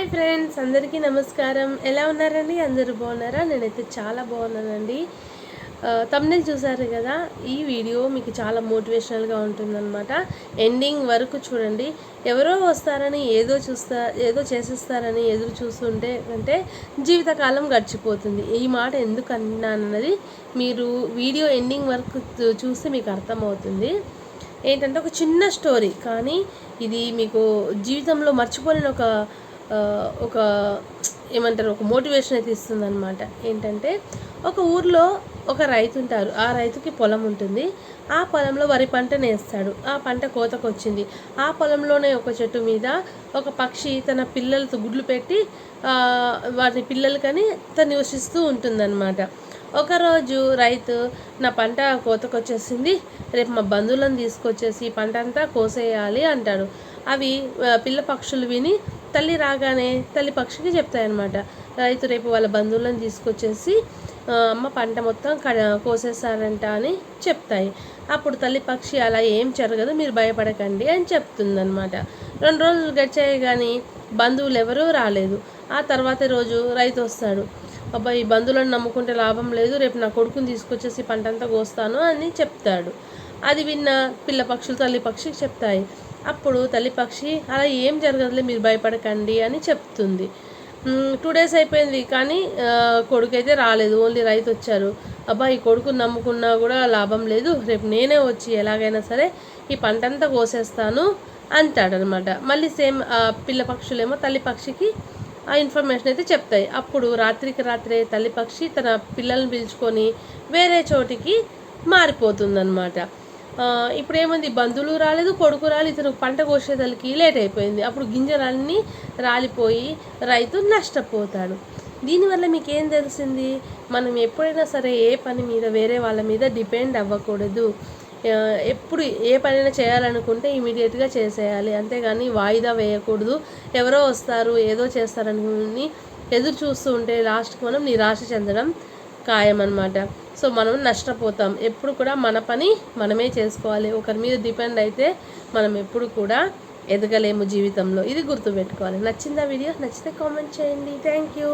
Hi friends అందరికీ నమస్కారం. ఎలా ఉన్నారండి? అందరూ బాగున్నారా? నేనైతే చాలా బాగున్నానండి. తమ్నెల్ చూసారు కదా ఈ వీడియో మీకు చాలా మోటివేషనల్గా ఉంటుందన్నమాట. ఎండింగ్ వరకు చూడండి. ఎవరో వస్తారని ఏదో చూస్తా ఏదో చేసేస్తారని ఎదురు చూస్తుంటే అంటే జీవితకాలం గడిచిపోతుంది. ఈ మాట ఎందుకు అన్నానన్నది మీరు వీడియో ఎండింగ్ వరకు చూస్తే మీకు అర్థమవుతుంది. ఏంటంటే ఒక చిన్న స్టోరీ కానీ ఇది మీకు జీవితంలో మర్చిపోలేని ఒక ఒక ఏమంటారు ఒక మోటివేషన్ అయితే ఇస్తుంది అనమాట ఏంటంటే ఒక ఊర్లో ఒక రైతు ఉంటారు. ఆ రైతుకి పొలం ఉంటుంది. ఆ పొలంలో వరి పంట నేస్తాడు. ఆ పంట కోతకు వచ్చింది ఆ పొలంలోనే ఒక చెట్టు మీద ఒక పక్షి తన పిల్లలతో గుడ్లు పెట్టి వాటి పిల్లలకని తను నివసిస్తూ ఉంటుందన్నమాట. ఒకరోజు రైతు నా పంట కోతకు వచ్చేసింది రేపు మా బంధువులను తీసుకొచ్చేసి పంట అంతా కోసేయాలి అంటాడు. అవి పిల్ల పక్షులు విని తల్లి రాగానే తల్లి పక్షికి చెప్తాయన్నమాట. రైతు రేపు వాళ్ళ బంధువులను తీసుకొచ్చేసి అమ్మ పంట మొత్తం కడ కోసేసారంట అని చెప్తాయి. అప్పుడు తల్లి పక్షి అలా ఏం జరగదు మీరు భయపడకండి అని చెప్తుందనమాట రెండు రోజులు గడిచాయి కానీ బంధువులు ఎవరూ రాలేదు. ఆ తర్వాత రోజు రైతు వస్తాడు. అబ్బాయి ఈ బంధువులను నమ్ముకుంటే లాభం లేదు రేపు నా కొడుకుని తీసుకొచ్చేసి పంటంతా కోస్తాను అని చెప్తాడు. అది విన్న పిల్ల పక్షులు తల్లి పక్షికి చెప్తాయి. అప్పుడు తల్లి పక్షి అలా ఏం జరగదులే మీరు భయపడకండి అని చెప్తుంది. టూ డేస్ అయిపోయింది కానీ కొడుకు అయితే రాలేదు. ఓన్లీ రైతు వచ్చారు. అబ్బా ఈ కొడుకు నమ్ముకున్నా కూడా లాభం లేదు. రేపు నేనే వచ్చి ఎలాగైనా సరే ఈ పంటంతా కోసేస్తాను అంటాడనమాట. మళ్ళీ సేమ్ పిల్ల పక్షులేమో తల్లి పక్షికి ఆ ఇన్ఫర్మేషన్ అయితే చెప్తాయి. అప్పుడు రాత్రికి రాత్రే తల్లి పక్షి తన పిల్లల్ని పిలుచుకొని వేరే చోటికి మారిపోతుందన్నమాట ఇప్పుడు ఏముంది బంధువులు రాలేదు కొడుకు రాలేదు ఇతను పంట కోసేదలకి లేట్ అయిపోయింది. అప్పుడు గింజలన్నీ రాలిపోయి రైతు నష్టపోతాడు. దీనివల్ల మీకు ఏం తెలిసింది? మనం ఎప్పుడైనా సరే ఏ పని మీద వేరే వాళ్ళ మీద డిపెండ్ అవ్వకూడదు. ఎప్పుడు ఏ పనైనా చేయాలనుకుంటే ఇమీడియట్గా చేసేయాలి. అంతేగాని వాయిదా వేయకూడదు. ఎవరో వస్తారు ఏదో చేస్తారనుకుని ఎదురు చూస్తూ ఉంటే లాస్ట్కి మనం నిరాశ చెందడం ఖాయం అనమాట సో మనం నష్టపోతాం. ఎప్పుడు కూడా మన పని మనమే చేసుకోవాలి. ఒకరి మీద డిపెండ్ అయితే మనం ఎప్పుడు కూడా ఎదగలేము జీవితంలో. ఇది గుర్తుపెట్టుకోవాలి. నచ్చిందా వీడియో? నచ్చితే కామెంట్ చేయండి. Thank you.